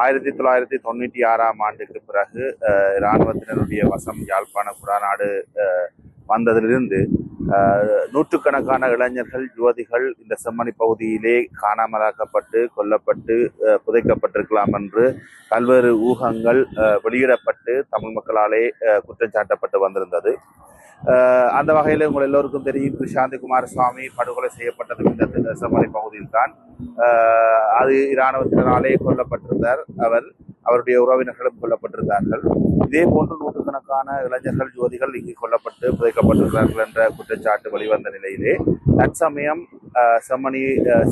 ஆயிரத்தி தொள்ளாயிரத்தி தொண்ணூற்றி ஆறாம் ஆண்டுக்கு பிறகு இராணுவத்தினருடைய வசம் யாழ்ப்பாண குடாநாடு வந்ததிலிருந்து நூற்றுக்கணக்கான இளைஞர்கள் யுவதிகள் இந்த செம்மணி பகுதியிலே காணாமலாக்கப்பட்டு கொல்லப்பட்டு புதைக்கப்பட்டிருக்கலாம் என்று பல்வேறு ஊகங்கள் வெளியிடப்பட்டு தமிழ் மக்களாலே குற்றம் சாட்டப்பட்டு வந்திருந்தது. அந்த வகையில் உங்கள் எல்லோருக்கும் தெரியும் கிருஷாந்தி குமாரசுவாமி படுகொலை செய்யப்பட்டது இந்த செம்மணி பகுதியில் தான் அது இராணுவத்தினராலே கொல்லப்பட்டிருந்தார். அவர் அவருடைய உறவினர்களும் கொல்லப்பட்டிருந்தார்கள். இதே போன்று நூற்றுக்கணக்கான இளைஞர்கள் ஜோதிகள் இங்கு கொல்லப்பட்டு புதைக்கப்பட்டிருந்தார்கள் என்ற குற்றச்சாட்டு வெளிவந்த நிலையிலே தற்சமயம் செம்மணி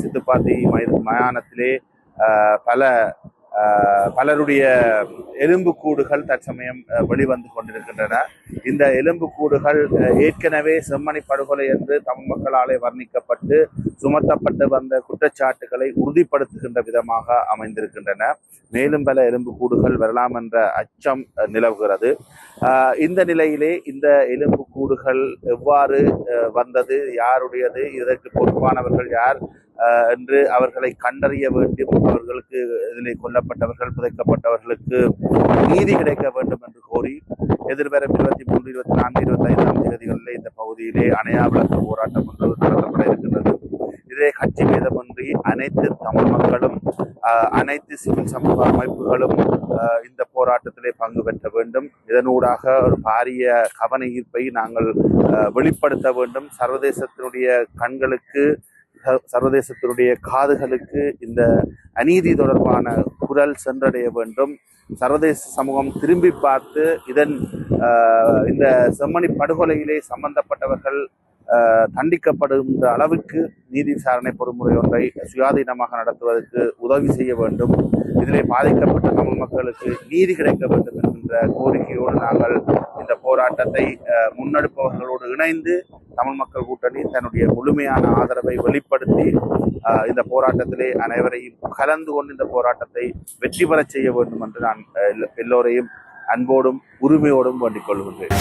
சித்துப்பாத்தி மயானத்திலே பல பலருடைய எலும்புக்கூடுகள் தற்சமயம் வெளிவந்து கொண்டிருக்கின்றன. இந்த எலும்புக்கூடுகள் அஹ், ஏற்கனவே செம்மணி படுகொலை என்று தமிழ் மக்களாலே வர்ணிக்கப்பட்டு சுமத்தப்பட்டு வந்த குற்றச்சாட்டுகளை உறுதிப்படுத்துகின்ற விதமாக அமைந்திருக்கின்றன. மேலும் பல எலும்புக்கூடுகள் வரலாம் என்ற அச்சம் நிலவுகிறது. இந்த நிலையிலே இந்த எலும்புக்கூடுகள் எவ்வாறு வந்தது யாருடையது இதற்கு பொறுப்பானவர்கள் யார் என்று அவர்களை கண்டறிய வேண்டும். அவர்களுக்கு இதில் கொல்லப்பட்டவர்கள் புதைக்கப்பட்டவர்களுக்கு நீதி கிடைக்க வேண்டும் என்று கோரி எதிர்வரும் இருபத்தி மூன்று இருபத்தி நான்கு இருபத்தி ஐந்தாம் தேதிகளிலே இந்த பகுதியிலே அணையா விளக்கு போராட்டம் ஒன்று நடத்தப்பட இருக்கின்றது. இதே கட்சி பேதமின்றி அனைத்து தமிழ் மக்களும் அனைத்து சிவில் சமூக அமைப்புகளும் இந்த போராட்டத்திலே பங்கு பெற்ற வேண்டும். இதனூடாக ஒரு பாரிய கவன ஈர்ப்பை நாங்கள் வெளிப்படுத்த வேண்டும். சர்வதேசத்தினுடைய கண்களுக்கு சர்வதேசத்தினுடைய காதுகளுக்கு இந்த அநீதி தொடர்பான குரல் சென்றடைய வேண்டும். சர்வதேச சமூகம் திரும்பி பார்த்து இதன் இந்த செம்மணி படுகொலையிலே சம்பந்தப்பட்டவர்கள் தண்டிக்கப்படுகின்ற அளவுக்கு நீதி விசாரணை பொறுமுறை ஒன்றை சுயாதீனமாக நடத்துவதற்கு உதவி செய்ய வேண்டும். இதிலே பாதிக்கப்பட்ட தமிழ் மக்களுக்கு நீதி கிடைக்க வேண்டும் என்கின்ற கோரிக்கையோடு நாங்கள் இந்த போராட்டத்தை முன்னெடுப்பவர்களோடு இணைந்து தமிழ் மக்கள் கூட்டணி தன்னுடைய முழுமையான ஆதரவை வெளிப்படுத்தி இந்த போராட்டத்திலே அனைவரையும் கலந்து கொண்டு இந்த போராட்டத்தை வெற்றி பெற செய்ய வேண்டும் என்று நான் எல்லோ- எல்லோரையும் அன்போடும் உரிமையோடும் வேண்டிக் கொள்கின்றேன்.